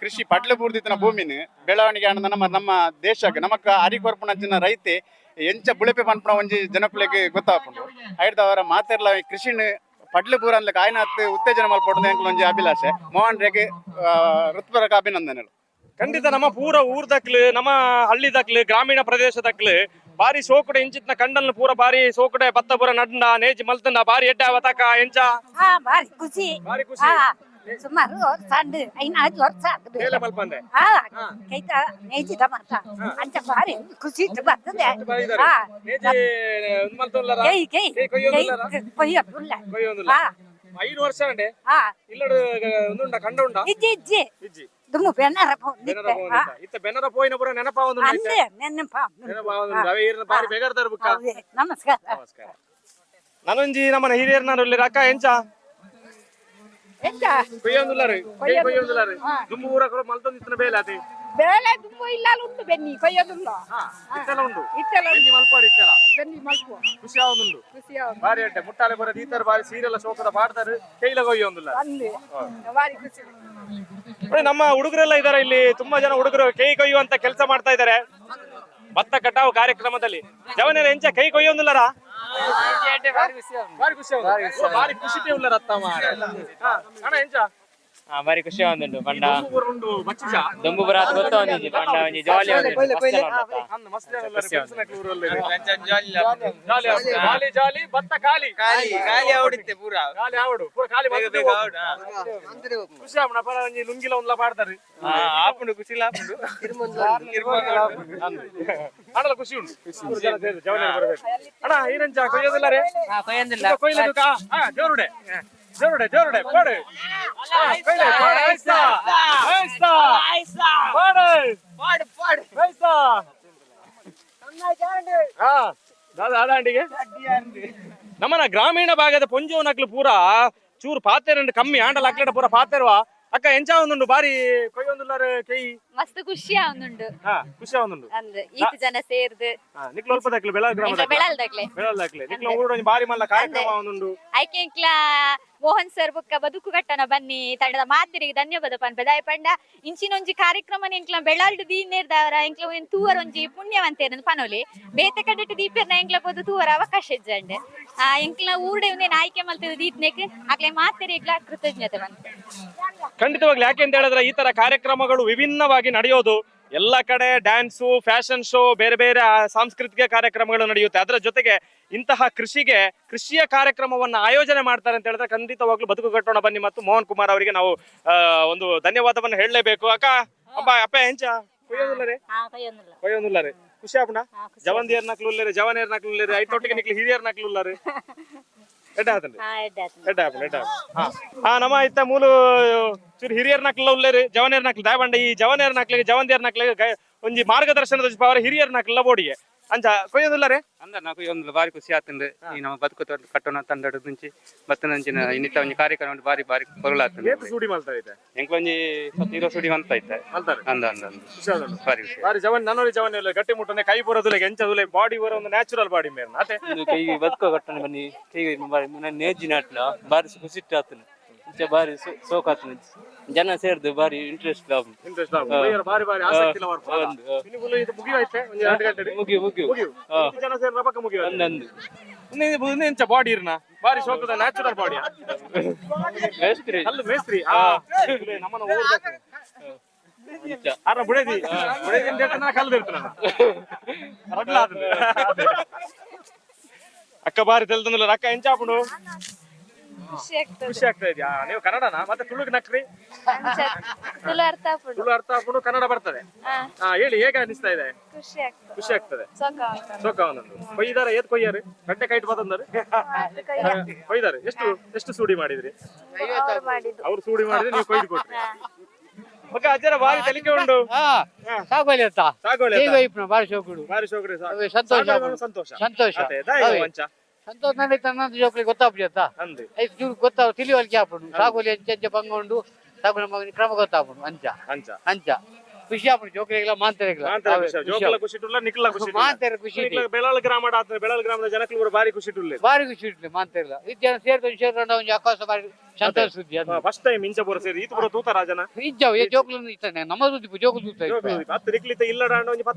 ಕೃಷಿ ಪಡ್ಲು ಬೂರ್ದಿತ್ತಿನ ಭೂಮಿನ ಬೆಳವಣಿಗೆ ಆನಂದ ನಮ್ಮ ನಮ್ಮ ದೇಶಕ್ಕೆ ನಮಕ್ಕ ಅರಿಕೊರ್ಪಣ ಜನ ರೈತೆ ಎಂಚ ಬುಳೆಪೆ ಪನ್ಪುನ ಒಂಜಿ ಜನಕುಲೆಗೆ ಗೊತ್ತಾಪುಂಡು. ಐಡ್ದವರ ಮಾತೆರ್ಲ ಕೃಷಿನ ಪಡ್ಲು ಪೂರ ಅನ್ಲಕ್ಕೆ ಆಯ್ನ ಹತ್ತಿ ಉತ್ತೇಜನ ಮಲ್ಪೊಡ್ದು ಎಂಕ್ಲ ಒಂಜಿ ಅಭಿಲಾಷೆ. ಮೋಹನ್ ರೇಗೆ ಹೃತ್ಪೂರ್ವಕ ಅಭಿನಂದನೆಗಳು. ಖಂಡಿತ ನಮ್ಮ ಪೂರ ಊರ್ದಕ್ಲು ನಮ್ಮ ಹಳ್ಳಿದಕ್ಲು ಗ್ರಾಮೀಣ ಪ್ರದೇಶದಕ್ಲು ಬಾರಿ ಸೋಕುಡೆ ಇಂಚಿತ್ನ ಕಂಡಲ್ನ ಪೂರ ಬಾರಿ ಸೋಕುಡೆ ಬತ್ತ ಪೂರ ನಡ್ಡ ನೇಜಿ ಮಲ್ತಂಡ ಬಾರಿ ಎಡ್ಡ ಅವತಕ ಎಂಚ. ಬಾರಿ ಖುಷಿ. ಬಾರಿ ಖುಷಿ. ಹಾ. ಸುಮಾರು ಅಂಡ್ ಐನಾರು ವರ್ಷ ಹಾ. ಕೈತ ನೇಜಿದ ಮಾತ ಅಂಚ ಬಾರಿ ಖುಷಿ ಇತ್ತು ಬರ್ತದೆ. ಹಾ. ನೇಜಿ ಮಲ್ತೊಲ್ಲರ ಕೈ ಕೈ ಕೊಯ್ಯೋದಿಲ್ಲ ಕೊಯ್ಯೊಂದಿಲ್ಲ ಹಾ. ಐದು ವರ್ಷ ಅಂಡೆ ಹಾ. ಇಲ್ಲಡು ಒಂದುಂಡ ಕಂಡ ಉಂಡ ಇಜ್ಜಿ ಇಜ್ಜಿ. ಇಜ್ಜಿ. ದುಮ್ಮು ಬೆನ್ನರ. ಇತ್ತ ಬೆನ್ನರ ಪೋಯಿನ ಪೂರ ನೆನಪ ಒಂದು ಅಂದೆ ನೆನಪ ನೆನಪ ಒಂದು ಅವೇ ಇರ್ನ ಬಾರಿ ಬೆಗರ್ದಾರ ಬುಕ್ಕ. ನಮಸ್ಕಾರ. ನಮಸ್ಕಾರ. ನಾನೊಂಜಿ ನಮ್ಮನ ಹಿರಿಯರ್ನಾರು ಅಕ್ಕ ಎಂಚ? ಮಲ್ತೊಂದು ಇತ್ತೆಲ್ಲ ಬೆನ್ನಿ. ಖುಷಿ ಬಾರಿ ಬಾರಿ ಶೋಕದ ಕೈಲ ಕೊಯ್ಯೊಂದುಲ್ಲ. ನಮ್ಮ ಹುಡುಗರೆಲ್ಲ ಇದಾರೆ ಇಲ್ಲಿ. ತುಂಬಾ ಜನ ಹುಡುಗರು ಕೈ ಕೊಯ್ಯುವಂತ ಕೆಲಸ ಮಾಡ್ತಾ ಇದಾರೆ. ಭತ್ತ ಕಟಾವು ಕಾರ್ಯಕ್ರಮದಲ್ಲಿ. ಜವನ ಎಂಚ ಕೈ ಕೊಯ್ಯೊಂದಿಲ್ಲರಾ? ಭಾರಿ ಖುಷಿ ಭಾರಿ ಖುಷಿ ಭಾರಿ ಖುಷಿ ಉಳ್ಳರತ್ತಮ್ಮ ಅಣ್ಣ ಎಂಚ ಹಾ, ಬಾರಿ ಖುಷಿ ಒಂದುಂಟು ಪಂಡ ದುಮ್ಮು ಊರು ಉಂಡು ಬಚ್ಚಿಜ ದೊಂಬು ಬರ ಗೊತ್ತ ಒಂದಿಜಿ ಪಂಡ ಒಂಜಿ ಜಾಲಿ ಭತ್ತ ಖಾಲಿ. ಖಾಲಿ ಖಾಲಿ ಆವಡಿತ್ತೆ ಪೂರ. ಖಾಲಿ ಆವಡು ಪೂರ ಖಾಲಿ ಖುಷಿ ಪರ ಒಂಜಿ ಲುಂಗಿಲ ಒಂದ್ಲ ಪಾಡ್ತಾರೆ. ಆಪುಂಡು ಖುಷಿ ಆಪುಂಡು ಖುಷಿ ಉಂಟು. ಅಣ್ಣ ಏನಂಚ ಕೊಯ್ಯೋದಿಲ್ಲ ರೇ? ಕೊಯ್ಯಂದಿಲ್ಲ. ಹಾ ಹಾ ಜೋರುಡೆ ಜೋರಡೆ ಜೋರುಡೆ ಕೊಡು ಹಾ, ಐಸಾ ಐಸಾ ಐಸ್ತಾ ಐಸ್ತಾ. ಕೊಡು ಐಸ್ತಾ. ಹಾ ದಾದಾ ಆದಾಂಡಿಗೆ ನಮ್ಮನ ಗ್ರಾಮೀಣ ಭಾಗದ ಪೊಂಜೋನಕ್ಲು ಪೂರ ಚೂರು ಪಾತೆರಂಡು ಕಮ್ಮಿ ಆಂಡಲ ಅಕ್ಲೆಡ ಪೂರ ಪಾತೆರ್ವಾ ಅಕ್ಕ ಎಂಚ ಒಂದುಂಡು ಬಾರಿ ಕೊಯ್ಯೊಂದುಲ್ಲಾರೆ ಕೈ ಮಸ್ತ್ ಖುಷಿ ಆವೊಂದುಂಡು ಹಾ ಖುಷಿ ಆವೊಂದುಂಡು ಅಂದ್ರೆ ಈತ್ ಜನ ಸೇರ್ದು. ನಿಕ್ಲು ಅಲ್ಪ ದಕ್ಲೆ. ಬೆಳಲ್ ದಕ್ಲೆ. ಬೆಳಲ್ ದಕ್ಲೆ. ನಿಕ್ಲ ಊರು ಬಾರಿ ಮಲ್ಲ ಕಾರ್ಯಕ್ರಮ ಆವೊಂದುಂಡು ಐಕೆ ಇಂಕ್ಲ ಮೋಹನ್ ಸರ್ ಬುಕ್ಕ ಬದುಕು ಕಟ್ಟನ ಬನ್ನಿ, ತಂಡದ ಮಾತಿರಿಗೆ ಧನ್ಯವಾದ ಪನ್ಪೆ. ದಾಯ ಪಂಡ, ಇಂಚಿನೊಂಜಿ ಕಾರ್ಯಕ್ರಮ ಎಂಕ್ಲ ಬೆಳಾಲ್ಡು ದೀನೇರ್ದವರ ಒಂಜಿ ತೂವರ್ ಒಂಜಿ ಪುಣ್ಯವಂತೆ ಪನೋಲಿ. ಬೇತೆ ಕಡೆಟ್ ದೀಪರ್ನ ಎಂಕ್ಲ ಪೋದು ತೂವರ ಅವಕಾಶ ಇಜ್ಜಂಡೆ. ಆ, ಎಂಕ್ಲ ಊರ್ಡೆ ಒಂದೇ ಆಯ್ಕೆ ಮಲ್ತಿದ ಆಗ್ಲೇ ಅಕ್ಲೆ ಎಂಕ್ಲ ಕೃತಜ್ಞತೆ ಬಂತು ಖಂಡಿತವಾಗ್ಲಿ, ಯಾಕೆ ಅಂತ ಹೇಳಿದ್ರೆ ಈ ತರ ಕಾರ್ಯಕ್ರಮಗಳು ವಿಭಿನ್ನವಾಗಿ ನಡೆಯೋದು ಎಲ್ಲ ಕಡೆ ಡ್ಯಾನ್ಸು ಫ್ಯಾಷನ್ ಶೋ ಬೇರೆ ಬೇರೆ ಸಾಂಸ್ಕೃತಿಕ ಕಾರ್ಯಕ್ರಮಗಳು ನಡೆಯುತ್ತೆ. ಅದರ ಜೊತೆಗೆ ಇಂತಹ ಕೃಷಿಗೆ ಕೃಷಿಯ ಕಾರ್ಯಕ್ರಮವನ್ನ ಆಯೋಜನೆ ಮಾಡ್ತಾರೆ ಅಂತ ಹೇಳಿದ್ರೆ ಖಂಡಿತವಾಗ್ಲೂ ಬದುಕು ಕಟ್ಟೋಣ ಬನ್ನಿ ಮತ್ತು ಮೋಹನ್ ಕುಮಾರ್ ಅವರಿಗೆ ನಾವು ಒಂದು ಧನ್ಯವಾದವನ್ನು ಹೇಳಲೇಬೇಕು. ಅಕ್ಕ ಅಪ್ಪ ಅಪ್ಪ ಹೆಂಚ? ಕೊಯ್ಯೋದಿಲ್ಲ ರೀ? ಹಾ ಕೊಯ್ಯೊಂದಿಲ್ಲ. ಕೊಯ್ಯೋದಿಲ್ಲ ರೀ? ಖುಷಿ ಆಪಣ ಜವಂದಿಯರ್ ನಕ್ಲು ಉಳ್ಳರಿ ಜವನಿಯರ್ ನಕ್ಲು ಉಳ್ಳರಿ ಐಟೊಟ್ಟಿಗೆ ನಿಕ್ಲಿ ಹಿರಿಯರ್ ನಕ್ಲು ಉಳ್ಳರಿ ಎಡ್ಡ [LAUGHS] ಆತನ್ರಿ ಎಡ್ಡೆ ಆಪಣ ಎಡ್ಡ ಹಾ ನಮ್ಮ ಇತ್ತ ಮೂಲು ಚೂರು ಹಿರಿಯರ ನಕ್ಲ ಉಳ್ಳೇರಿ ಜವನೇರ್ ನಕ್ಲ ದಾಯಬಂಡ ಈ ಜವನೇರ್ ನಕ್ಲಿಗೆ ಜವಂದೇರ್ ಒಂಜಿ ಮಾರ್ಗದರ್ಶನದ ಪಾವರ ಹಿರಿಯರ್ ನಕ್ಲ ಬೋಡಿಗೆ ಅಂಜ ಕೊಯ್ಯೋದಿಲ್ಲ ರೀ? ಅಂದ ನಾವು ಒಂದು ಬಾರಿ ಖುಷಿ ಆತಂದ್ರೆ ಈ ನಮ್ಮ ಬದುಕು ಕಟ್ಟೋಣ ತಂಡದ ನುಂಚಿ ಬತ್ತ ನಂಚಿನ ಇನ್ನಿತ ಒಂದು ಕಾರ್ಯಕ್ರಮ ಉಂಡು ಬಾರಿ ಬಾರಿ ಕೊರಳಾಗ್ತದೆ ಏತು ಸೂಡಿ ಮಲ್ತಾ ಐತೆ ಎಂಕ್ ಒಂಜಿ ಹೀರೋ ಸೂಡಿ ಅಂತ ಐತೆ ಅಂದ ಅಂದ ಬಾರಿ ಬಾರಿ ಜವನ್ ನನ್ನೋರಿ ಜವನ್ ಇಲ್ಲ ಗಟ್ಟಿ ಮುಟ್ಟನೆ ಕೈ ಬರೋದಿಲ್ಲ ಎಂಚದಿಲ್ಲ ಬಾಡಿ ಬರೋ ಒಂದು ನ್ಯಾಚುರಲ್ ಬಾಡಿ ಮೇರ್ ನಾತೆ. ಇದು ಕೈ ಬದುಕೋ ಕಟ್ಟಣ ಬನ್ನಿ. ಕೈ ಬಾರಿ ನೇಜಿನ ಆಟ್ಲ ಬಾರಿ ಖುಷಿ ಇಂಚ ಬಾರಿ ಜನ ಸೇರ್ದು ಬಾರಿ ಇಂಟ್ರೆಸ್ಟ್ ಇಂಟ್ರೆಸ್ಟ್ ಬಾರಿ ಬಾರಿ ಆಸಕ್ತಿ ಇಲ್ಲ ಬರ್ಪ ಒಂದು, ಹಾ. ಇದು ಮುಗಿಯೋಯ್ತೆ ಒಂದು ಎರಡು ಗಂಟೆ ಮುಗಿ ಮುಗಿ ಮುಗಿಯು. ಎಷ್ಟು ಜನ ಸೇರಿ ರಬಕ ಮುಗಿಯೋ ಅಂದಂದು ಮುಂದೆ ಎಂಚ ಬಾಡಿ ಇರ್ನ? ಬಾರಿ ಶೋಕದ ನ್ಯಾಚುರಲ್ ಬಾಡಿ ಮೇಸ್ತ್ರಿ. ಅಲ್ಲ ಮೇಸ್ತ್ರಿ? ಆ ಇಲ್ಲೇ ನಮ್ಮನ್ನ ಓಡ್ಬೇಕು ಅರ ಬುಡೇದಿ. ಬುಡೇದಿ ಅಂತ ಹೇಳ್ತಾನೆ [LAUGHS] ರಡ್ಲ ಅಕ್ಕ ಬಾರಿ ತೆಲ್ತಂದಿಲ್ಲ ಅಕ್ಕ ಎಂಚ ಹಾಕೊಂಡು ಖುಷಿ ಆಗ್ತದೆ. ಖುಷಿ ಆಗ್ತಾ ಇದೆಯಾ? ನೀವು ಕನ್ನಡನಾ? ಮತ್ತೆ ತುಳುಗ್ ನಕ್ರಿ? ತುಳು ಅರ್ಥ ಆಗ್ಬಿಡು ತುಳು ಅರ್ಥ ಕನ್ನಡ ಬರ್ತದೆ. ಹಾ. ಹಾ ಹೇಳಿ ಹೇಗೆ ಅನಿಸ್ತಾ ಇದೆ? ಖುಷಿ ಆಗ್ತದೆ. ಖುಷಿ ಆಗ್ತದೆ. ಸೊಕ್ಕ ಅಂತ ಸೋಕ ಅವನೊಂದು ಕೊಯ್ದಾರ ಏತ್ ಕೊಯ್ಯಾರಿ? ಗಂಟೆ ಕೈಟ್ ಬಂದಂದ್ರೆ ಕೊಯ್ದಾರೆ. ಎಷ್ಟು ಎಷ್ಟು ಸೂಡಿ ಮಾಡಿದ್ರಿ? ಅವ್ರು ಮಾಡಿದ್ದು. ಅವ್ರು ಸೂಡಿ ಮಾಡಿದ್ರೆ ನೀವು ಕೊಯ್ದು ಕೊಟ್ರಿ. ಮಗ ಅಜ್ಜರ ಬಾರಿ ತಲಿಕೆ ಉಂಟು. ಸಾಗೋಲಿ ಅಂತ. ಸಾಗೋಳಿ ಈಗ ಇಪ್ಪ ಬಾರಿ ಶೋಕುಡು. ಬಾರಿ ಶೋಕ್ರಿ ಸಾ- ಅವೆ ಸಂತೋಷ ಸಾಗೋಳಿ ಸಂತೋಷ. ಸಂತೋಷ. ಅದೇ ದಾಯಿ ಸಂತೋಷ ನಡೀತಾ ನನ್ನದು ಜೋಕ್ಲಿ ಗೊತ್ತಾಗ್ಬಿಡಿ ಅಂತ ಅಂದು ಐದು ಚೂರು ಗೊತ್ತಾಗ ತಿಳಿವಳಿಕೆ ಆಗ್ಬಿಡು. ಸಾಗೋಲಿ ಅಂಚೆ ಅಂಚೆ ಬಂಗೊಂಡು ಸಾಗೋಲಿ ಮಗನ ಕ್ರಮ ಗೊತ್ತಾಗ್ಬಿಡು. ಅಂಚ. ಅಂಚ. ಅಂಚ. ಖುಷಿ ಆಗ್ಬಿಡು ಜೋಕ್ಲಿಗಿಲ್ಲ ಮಾಂತರಿಗಿಲ್ಲ ಮಾಂತರ ಖುಷಿ ಜೋಕಲ ಖುಷಿ ಇಟ್ಟುಲ್ಲ ನಿಕ್ಲ ಖುಷಿ. ಮಾಂತರ ಖುಷಿ. ನಿಕ್ಲ ಗ್ರಾಮ ಬೆಳಾಳ ಗ್ರಾಮದ ಜನಕ್ಕೂ ಕೂಡ ಬಾರಿ ಖುಷಿ ಇಟ್ಟುಲ್ಲ ಬಾರಿ ಖುಷಿ ಇರ್ಲಿ ಮಾಂತರಿಲ್ಲ ಇದು ಜನ ಸೇರ್ಕೊಂಡು ಸೇರ್ಕೊಂಡು ಆಕಾಶ ಬಾರಿ ಅದು. ಫಸ್ಟ್ ಟೈಮ್ ಇಂಚ ಬರೋ ಸೇರಿ ಈತ ಬರೋ ತೂತಾರ ಜನ ಇಜ್ಜಾವು ಏ ಜೋಕ್ಲು ಇತ್ತಾನೆ ನಮ್ಮ ಸುದ್ದಿ ಜೋಕ್ಲು ತೂತ ಹತ್ತು ನಿಕ್ಲಿತ ಇಲ್ಲಡ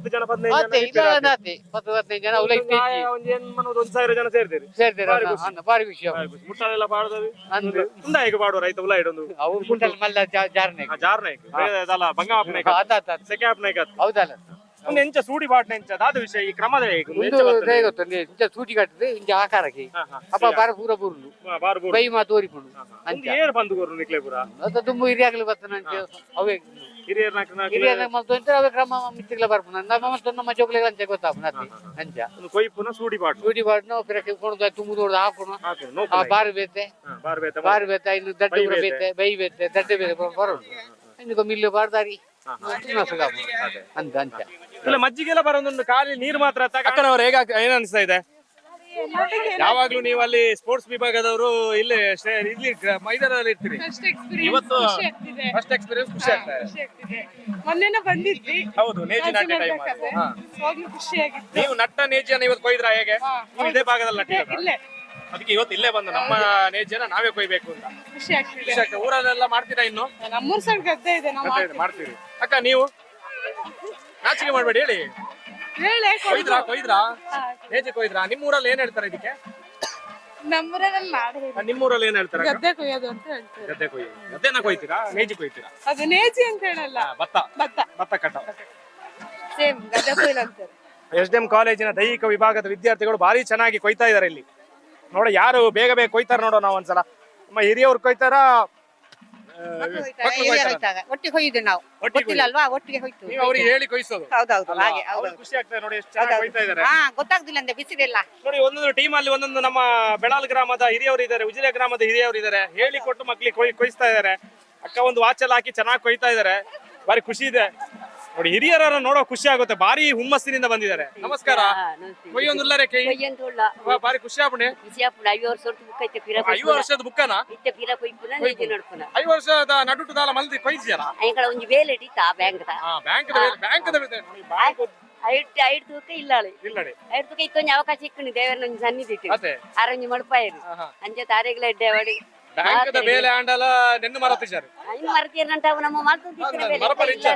ಜನ ಹದಿನೈದು ಜನ ಇಲ್ಲ. ನಾತೆ ಹದಿನೈದು ಜನ ಒಂದು ನಾಯ, ಒಂದು ಏನ್ ಮನೋದು ಒಂದ್ ಸಾವಿರ ಜನ ಸೇರ್ತೀರಿ. ಸೇರ್ತಾರೆ. ಅನ್ನ ಬಾರಿ ಖುಷಿ ಬಾರಿ ಖುಷಿ. ಮುಟ್ಟಾಳೆಲ್ಲ ತುಂಬಾ ಹೇಗೆ ಬಾಡುವ ರೈತ ಉಲ್ಲ ಇಡೊಂದು ಅವ್ರು ಕುಂಟಲ್ ಮಲ್ಲ ಜಾರನೆ ಜಾರ್ ನಾಯ್ಕ ಬೇರೆ ಬಂಗಾಪ್ ನಾಯ್ಕ ಅದಾತ ಸೆಕ್ಯಾಪ್ ನಾಯ್ಕ ಹೌದಲ್ಲ. ಒಂದು ಎಂಚ ಸೂಡಿ ಪಾಟ್ನ ವಿಷಯ ಈ ಕ್ರಮದ ಒಂದು ಎಂಚ ಬರ್ತದೆ. ಗೊತ್ತಲ್ಲಿ ಇಂಚ ಸೂಟಿ ಕಟ್ಟದೆ ಇಂಚ ಆಕಾರಕ್ಕೆ. ಅಪ್ಪ ಬಾರ ಪೂರ ಬುರುಲು ಬೈ ಮಾ ತೋರಿಪುಂಡು ಹಾ, ಹಾ. ಒಂದು ಅಂಚ ಏರ್ ಬಂದು ಅದು ದುಮ್ಮು ಹಿರಿಯಾಗಲಿ ಬರ್ತನ ಅವೇ ಹಿರಿಯರ್ ನಾಲ್ಕು ನಾಲ್ಕು ಹಿರಿಯಾಗ ಮತ್ತು ಅಂತ ಅವೇ ಕ್ರಮ ಮಿತ್ರಗಳ ಬರ್ಪುನ ನಮ್ಮ ಮತ್ತು ನಮ್ಮ ಜೋಗ್ಲೆಗಳ ಅಂಚ ಗೊತ್ತಾಪುನ ಅತ್ತಿ ಅಂಚ ಕೊಯ್ಪುನ ಸೂಡಿ ಪಾಟ್ ಸೂಟಿ ಬಾಡ್ನ ಪಿರಕ್ಕೆ ಕೊಂಡು ತುಂಬು ನೋಡ್ದು ಹಾಕುನು ಆ ನೋಕು ಬೇತೆ. ಬಾರ್ ಬೇತೆ ಇನ್ನು ದಡ್ಡ ಬೇತೆ. ಬೈ ಬೇತೆ ದಡ್ಡ ಬೇತೆ ಬರೋಣ ಇನ್ನು ಮಿಲ್ಲು ಬಾರ್ದಾರಿ. ಅಂತ ಅಂಚ ಇಲ್ಲ ಮಜ್ಜಿಗೆಲ್ಲ ಬರೋದೊಂದು ಖಾಲಿ ನೀರು ಮಾತ್ರ ಅಕ್ಕನವ್ರು ಹೇಗ ಏನ್ ಅನಿಸ್ತಾ ಇದೆ? ಯಾವಾಗ್ಲೂ ನೀವು ಅಲ್ಲಿ ಸ್ಪೋರ್ಟ್ಸ್ ವಿಭಾಗದವರು ಇಲ್ಲಿ ಇಲ್ಲಿ ಗ್ರ- ಮೈದಾನದಲ್ಲಿ ಇರ್ತೀರಿ. ಇವತ್ತು ಫಸ್ಟ್ ಎಕ್ಸ್ಪೀರಿಯನ್ಸ್ ಖುಷಿ ಆಗ್ತಾ ಇದೆ. ಮೊನ್ನೆನ ಬಂದಿದ್ವಿ. ಹೌದು ನೇಜಿ ನಾಟ್ಯ ಟೈಮ್ ಖುಷಿಯಾಗಿತ್ತು ನೀವು ನಟ್ಟ ನೇಜಿಯನ್ನು ಇವತ್ತು ಕೊಯ್ದ್ರ ಹೇಗೆ? ನೀವು ಇದೇ ಭಾಗದಲ್ಲಿ ನಟ್ಟಿರೋದಾ? ಇಲ್ಲೇ. ಅದಕ್ಕೆ ಇವತ್ತು ಇಲ್ಲೇ ಬಂದು ನಮ್ಮ ನೇಜಿಯನ್ನ ನಾವೇ ಕೊಯ್ಬೇಕು ಅಂತ. ಖುಷಿ ಆಗ್ತಿದೆ. ಖುಷಿ ಆಗ್ತದೆ. ಊರಲ್ಲೆಲ್ಲ ಮಾಡ್ತೀರಾ ಇನ್ನು? ನಮ್ಮೂರ್ ಗದ್ದೆ ಇದೆ ನಾವು ಗದ್ದೆ ಇದೆ, ಮಾಡ್ತೀರಿ. ಅಕ್ಕ ನೀವು? ನಾಚಿಕೆ ಮಾಡ್ಬೇಡಿ ಹೇಳಿ. ಹೇಳೆ ಕೊಯ್ದ್ರಾ ಕೊಯ್ದ್ರಾ? ನೇಜಿ ಕೊಯ್ದ್ರಾ? ನಿಮ್ಮ ಊರಲ್ಲಿ ಏನ್ ಹೇಳ್ತಾರೆ ಇದಕ್ಕೆ? ನಮ್ಮೂರಲ್ಲಿ ನಾಡು ಆ, ನಿಮ್ಮ ಊರಲ್ಲಿ ಏನ್ ಹೇಳ್ತಾರೆ? ಗದ್ದೆ ಕೊಯ್ಯೋದು ಅಂತ ಹೇಳ್ತಾರೆ. ಗದ್ದೆ ಕೊಯ್ಯಿ ಗದ್ದೆನ ಕೊಯ್ತೀರಾ? ನೇಜಿ ಕೊಯ್ತೀರಾ? ಅದು ನೇಜಿ ಅಂತ ಹೇಳಲ್ಲ. ಭತ್ತ. ಭತ್ತ. ಭತ್ತ ಕಟ್ಟ ಸೇಮ್ ಗದ್ದೆ ಕೊಯ್ಲು ಅಂತಾರೆ ಎಸ್ ಡಿ ಎಂ ಕಾಲೇಜಿನ ದೈಹಿಕ ವಿಭಾಗದ ವಿದ್ಯಾರ್ಥಿಗಳು ಭಾರಿ ಚೆನ್ನಾಗಿ ಕೊಯ್ತಾ ಇದಾರೆ ಇಲ್ಲಿ. ನೋಡ ಯಾರು ಬೇಗ ಬೇಗ ಕೊಯ್ತಾರ ನೋಡೋ ನಾವು ಒಂದ್ಸಲ ನಮ್ಮ ಹಿರಿಯವ್ರು ಕೊಯ್ತಾರ? ಒಟ್ಟಿಗೆ ಹೋಯ್ದು ನಾವು. ಒಟ್ಟಿಗೆ ಗೊತ್ತಿಲ್ಲ ಅಲ್ವಾ? ಒಟ್ಟಿಗೆ ಹೋಯ್ತು. ನೀವು ಅವ್ರಿಗೆ ಹೇಳಿ ಕೊಯ್ಸೋದು. ಹೌದೌದು ಅಲ್ವಾ? ಹಾಗೆ ಅವ್ರಿಗೆ ಖುಷಿ ಆಗ್ತದೆ ನೋಡಿ ಎಷ್ಟು ಚೆನ್ನಾಗಿ ಕೊಯ್ತಾ ಇದಾರೆ. ಹಾ ಗೊತ್ತಾಗ್ದಿಲ್ಲ ಅಂದ್ರೆ ಬಿಸಿಲಿಲ್ಲ ನೋಡಿ ಒಂದೊಂದು ಟೀಮ್ ಅಲ್ಲಿ ಒಂದೊಂದು ನಮ್ಮ ಬೆಳಾಲ್ ಗ್ರಾಮದ ಹಿರಿಯವರು ಇದ್ದಾರೆ ಉಜಿರೆ ಗ್ರಾಮದ ಹಿರಿಯವರು ಇದ್ದಾರೆ ಹೇಳಿ ಕೊಟ್ಟು ಮಕ್ಳಿಗೆ ಕೊಯ್ ಕೊಯ್ಸ್ತಾ ಇದ್ದಾರೆ ಅಕ್ಕ ಒಂದು ವಾಚಲ್ಲಿ ಹಾಕಿ ಚೆನ್ನಾಗಿ ಕೊಯ್ತಾ ಇದ್ದಾರೆ ಬಾರಿ ಖುಷಿ ಇದೆ. ನೋಡಿ ಹಿರಿಯರನ್ನ ನೋಡೋ ಖುಷಿ ಆಗುತ್ತೆ. ಬಾರಿ ಹುಮ್ಮಸ್ಸಿನಿಂದ ಬಂದಿದ್ದಾರೆ. ನಮಸ್ಕಾರ. ಕೈ. ವಾ, ಬಾರಿ ಖುಷಿ ಆಗ್ಬಿಡಿ. ಐದು ವರ್ಷದ ಬುಕ್ಕನ ಐದು ವರ್ಷದ ನಡುಟುದಾಲ ಮಲ್ದಿ ಕೊಯ್ಸಿಯಲ್ಲ? ಬ್ಯಾಂಕ್ ಹಾ ಇಲ್ಲಾಳಿ ಇಲ್ಲಡೆ ತೂಕ ಅವಕಾಶ ಇಕ್ಕಣಿ ದೇವರ ಸನ್ನಿಧಿ ಇಟ್ಟು ಅದೇ. ಆರೊಂಜಿ ಮಡ್ಪಾಯರು ಅಂಚೆ ತಾರೆಗಳ ಎಡ್ಡೆ ಅವಡಿ ಬ್ಯಾಂಕ್ ಬೇಲೆ ಆಂಡಲ ನೆನ್ನು ಮರತಿದ್ದಾರೆ. ಇನ್ನು ನಮ್ಮ ಮಾತು ಮರಪಲ್ಲಿ ಇಚ್ಛೆ.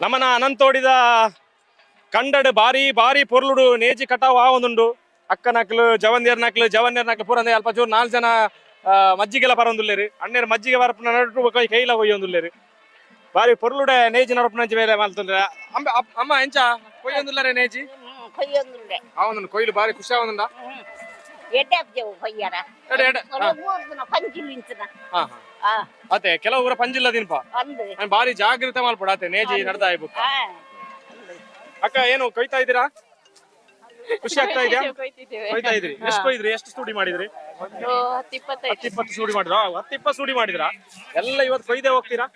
ನಮ್ಮನ ಅನಂತೋಡಿದ ಕಂಡಡ್ ಬಾರಿ ಬಾರಿ ಪೊರ್ಲುಡು ನೇಜಿ ಕಟಾವು ಆವೊಂದುಂಡು ಒಂದುಂಡು. ಅಕ್ಕ ನಕ್ಲು ಜವಂದಿಯರ್ ನಕ್ಲು ಜವನ್ಯರ್ ನಕ್ಲು ಪೂರಂದೆ ಅಲ್ಪ ಚೂರು ನಾಲ್ಕು ಜನ ಆ, ಮಜ್ಜಿಗೆಲ್ಲ ಬರೊಂದುಲ್ಲೇರಿ ಅಣ್ಣೇರು ಮಜ್ಜಿಗೆ ಬರಪನ ನಡು ಕೈಲ ಕೈಲ ಕೊಯ್ಯೊಂದುಲ್ಲೇರಿ ಬಾರಿ ಪೊರ್ಲುಡೆ ನೇಜಿ ನಡಪನಂಚಿ ಮೇಲೆ ಮಲ್ತಂದ್ರೆ ಅಮ್ಮ ಎಂಚ ಕೊಯ್ಯೊಂದುಲ್ಲರೆ ನೇಜಿ? ಕೊಯ್ಯೊಂದುಂಡೆ ಕೊಯ್ಲು ಬಾರಿ ಖುಷಿ ಆವಂದ ಎಡ್ಡೆ ಅಬ್ಜವು ಕೊಯ್ಯಾರ ಎಡೆ ಎಡೆ ಹಾ, ಮೂರ್ದಿನ ಪಂಚಿಲ್ ಹಾ ಹಾ. ಆ ಅತೆ ಕೆಲವು ಊರ ಪಂಜಿಲ್ಲ ದಿನಪ ಅಂದು. ನಾನು ಬಾರಿ ಜಾಗೃತ ಮಾಡ್ಬಿಡ ಅತೆ ನೇಜಿ ನಡ್ದ ಆ ಅಕ್ಕ ಏನು ಕೊಯ್ತಾ ಇದ್ದೀರಾ? ಖುಷಿ ಆಗ್ತಾ ಇದೆಯಾ? [LAUGHS] ಕೊಯ್ತಿದ್ದೇವೆ. ಕೊಯ್ತಾ ಇದ್ರಿ? ಎಷ್ಟು ಕೊಯ್ದ್ರಿ? ಎಷ್ಟು ಸ್ಟೂಡಿ ಮಾಡಿದ್ರಿ? ಒಂದು ಹತ್ತು ಇಪ್ಪತ್ತೈದು. ಹತ್ತು ಇಪ್ಪತ್ತು ಸೂಡಿ ಮಾಡಿದ್ರ? ಹತ್ತಿಪ್ಪತ್ತು ಸೂಡಿ ಮಾಡಿದ್ರ? ಎಲ್ಲ ಇವತ್ತು ಕೊಯ್ದೆ ಹೋಗ್ತೀರಾ?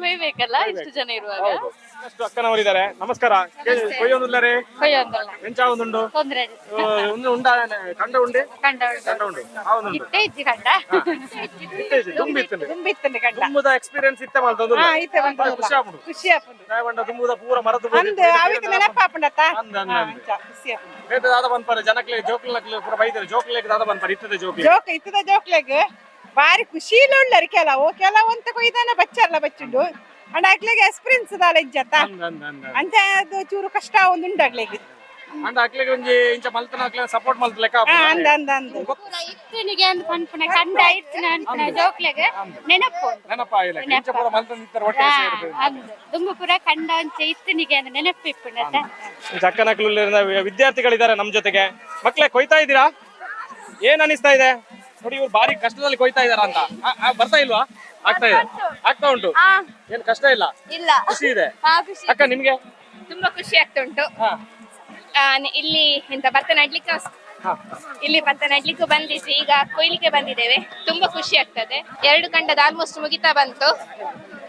ಕೊಯ್ಬೇಕಲ್ಲ? ಇಷ್ಟು ಜನ ಇರುವಾಗ? ಹೌದು. ಎಷ್ಟು ಅಕ್ಕನವರಿದ್ದಾರೆ. ನಮಸ್ಕಾರ. ಕೊಯ್ಯೊಂದಿಲ್ಲರೆ ಕೊಯ್ಯೊಂದಲ್ಲ ಎಂಚ ಒಂದುಂಡು? ತೊಂದ್ರೆ ಒಂದು ಉಂಡ ಕಂಡ ಉಂಡೆ? ಕಂಡ ಕಂಡ ಉಂಡು. ಹೌದುಂಡು ಇತ್ತೆ ಇಜ್ಜಿ ಕಂಡ? ತುಂಬಿತ್ತು ತುಂಬಿತ್ತಂದೆ ಕಂಡ. ತುಂಬುದ ಎಕ್ಸ್ಪೀರಿಯನ್ಸ್ ಇತ್ತೆ ಮಲ್ತಂದು ಹಾ ಇತ್ತೆ ಬಂದು ಖುಷಿ ಆಪುಂಡು ಖುಷಿ ಆಪುಂಡು ದಯವಂಡ ತುಂಬುದ ಪೂರ ಮರತು ಅಂದ್ ಅವಿತ್ ನೆನಪಾಪುಂಡತ್ತ ಅಂದ್ ಅಂದ ಅಂದ. ಖುಷಿ ಆಪುಂಡು ಬೇತ ದಾದ ಬಂದ್ಪಾರೆ ಜನಕ್ಲೆ ಜೋಕ್ಲಕ್ಲೆ ಪೂರ ಬೈತಾರೆ. ಜೋಕ್ಲೆಗ್ ದಾದ ಬಂದ್ಪಾರೆ ಇತ್ತದೆ ಜೋಕ್ಲೆ ಜೋಕ್ ಇತ್ತದ ಜೋಕ್ಲೆಗ್? ಬಾರಿ ಖುಷಿ ಉಳ್ಳರು ಕೆಲವು ಕೆಲವು ಅಂತ ಕೊಯ್ದಾನ ಬಚ್ಚಲ್ಲ ಬಚ್ಚುಂಡು. ಅಂಡ್ ಅಕ್ಲೆಗೆ ಎಕ್ಸ್ಪೀರಿಯನ್ಸ್ ದಾಲ ಇಜ್ಜತ್ತ. ಅಂದ್ ಅಂದ್ ಅಂದ್ ಅಂದ್. ಅಂಚ ಅದು ಚೂರು ಕಷ್ಟ ಒಂದು ಉಂಡಾಗ್ಲೆಗ್ ಅಂಡ ಅಕ್ಲೆಗ್ ಒಂಜಿ ಇಂಚ ಮಲ್ತನ ಅಕ್ಲೆ ಸಪೋರ್ಟ್ ಮಲ್ತ ಲೆಕ್ಕ. ಅಂದ ಅಂದ ಅಂದ. ಇತ್ತನಿಗೆ ಅಂತ ಪನ್ಪುನ ಕಂಡ ಇತ್ತಿನ ಅನ್ಪುನ ಜೋಕ್ಲೆಗೆ ನೆನಪು ನೆನಪ ಇಲ್ಲ ಇಂಚ ಪೂರ ಮಲ್ತನ ಇತ್ತರ ಒಟ್ಟೆ ಅಂದು ದುಂಬು ಪುರ ಕಂಡ ಒಂಚ ಇತ್ತನಿಗೆ ಅಂತ. ನೆನಪಿಪ್ಪುಂಡತ್ತ ಚಕ್ಕನಕಲೂರಿನ ವಿದ್ಯಾರ್ಥಿಗಳಿದ್ದಾರೆ ನಮ್ ಜೊತೆಗೆ. ಮಕ್ಳೇ ಕೊಯ್ತಾ ಇದ್ದೀರಾ? ಏನ್ ಅನಿಸ್ತಾ ಇದೆ? ನೋಡಿ ಇವ್ರು ಬಾರಿ ಕಷ್ಟದಲ್ಲಿ ಕೊಯ್ತಾ ಇದಾರ ಅಂತ. ಆ, ಆ, ಬರ್ತಾ ಇಲ್ವಾ? ಆಗ್ತಾ ಇದೆ. ಆಗ್ತಾ ಉಂಟು. ಏನ್ ಕಷ್ಟ ಇಲ್ಲ? ಇಲ್ಲ. ಖುಷಿ ಇದೆ? ಖುಷಿ. ಅಕ್ಕ ನಿಮ್ಗೆ? ತುಂಬಾ ಖುಷಿ ಆಗ್ತಾ ಉಂಟು. ಹಾ. ಆ, ನಿ- ಇಲ್ಲಿ ಎಂತ ಭತ್ತ ನಡ್ಲಿಕ್ಕೆ ಅಸ್- ಹಾ. ಇಲ್ಲಿ ಭತ್ತ ನಡ್ಲಿಕ್ಕೆ ಬಂದಿದ್ವಿ. ಈಗ ಕೊಯ್ಲಿಕ್ಕೆ ಬಂದಿದ್ದೇವೆ. ತುಂಬಾ ಖುಷಿ ಆಗ್ತದೆ. ಎರಡು ಗಂಟದ ಆಲ್ಮೋಸ್ಟ್ ಮುಗಿತಾ ಬಂತು.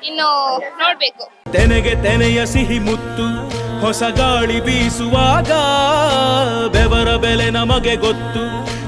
ಇನ್ನು ನೋಡ್ಬೇಕು. ತೆನೆಗೆ ತೆನೆಯ ಸಿಹಿ ಮುತ್ತು ಹೊಸ ಗಾಳಿ ಬೀಸುವಾಗ ಬೆವರ ಬೆಲೆ ನಮಗೆ ಗೊತ್ತು.